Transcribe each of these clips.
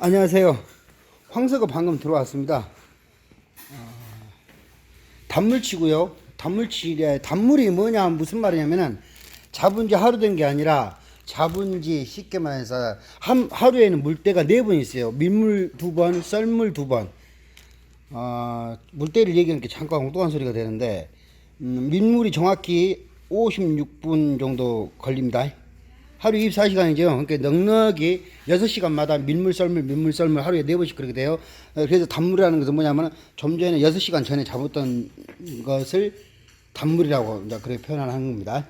안녕하세요. 황석어 방금 들어왔습니다. 어, 단물치고요. 단물치래 단물이 뭐냐 무슨 말이냐면은 잡은 지 하루 된 게 아니라 잡은 지 쉽게 말해서 한 하루에는 물때가 네 번 있어요. 민물 두 번, 썰물 두 번. 아, 물때를 얘기하는 게 잠깐 엉뚱한 소리가 되는데 음, 민물이 정확히 56분 정도 걸립니다. 하루 24시간이죠. 그러니까 넉넉히 6시간마다 민물 썰물 민물 썰물 하루에 4번씩 그렇게 돼요. 어, 그래서 단물이라는 것은 뭐냐면 좀 전에 6시간 전에 잡았던 것을 단물이라고 이제 그렇게 표현하는 겁니다.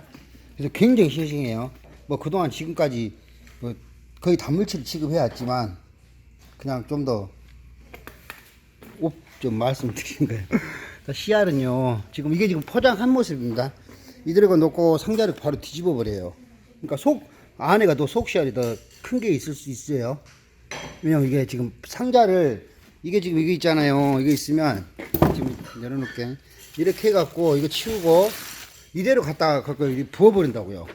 그래서 굉장히 싱싱해요. 뭐 그동안 지금까지 뭐 거의 단물치를 취급해왔지만 그냥 좀더옵좀 말씀드리는 거예요. 자, 씨알은요, 지금 이게 지금 포장한 모습입니다. 이대로 놓고 상자를 바로 뒤집어 버려요. 그러니까 속 안에가 더 속씨알이 더 큰 게 있을 수 있어요. 왜냐면 이게 지금 상자를 이게 지금 이게 있잖아요. 이게 있으면 지금 열어놓게 이렇게 해갖고 이거 치우고 이대로 갖다가 갖고 부어버린다고요.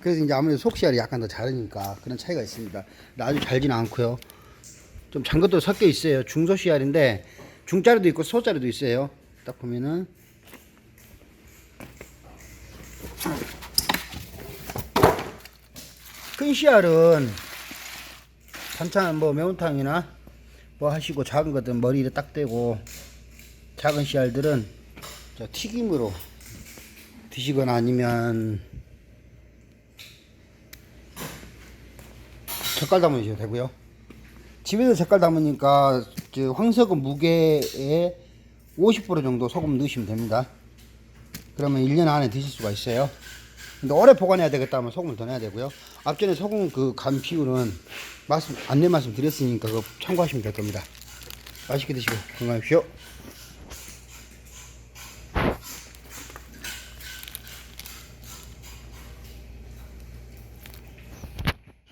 그래서 이제 아무래도 속씨알이 약간 더 자르니까 그런 차이가 있습니다. 아주 잘지는 않고요. 좀 잔 것도 섞여 있어요. 중소 씨알인데 중짜리도 있고 소짜리도 있어요. 딱 보면은 큰 씨알은 반찬 뭐 매운탕이나 뭐 하시고 작은 것들은 머리에 딱 대고 작은 씨알들은 저 튀김으로 드시거나 아니면 젓갈 담으셔도 되고요. 집에서 젓갈 담으니까 저 황석은 무게에 50% 정도 소금 넣으시면 됩니다. 그러면 1년 안에 드실 수가 있어요. 근데 오래 보관해야 되겠다 하면 소금을 더 넣어야 되고요. 앞전에 소금 그 간 비율은 말씀, 안내 말씀 드렸으니까 그거 참고하시면 될 겁니다. 맛있게 드시고 건강하십시오.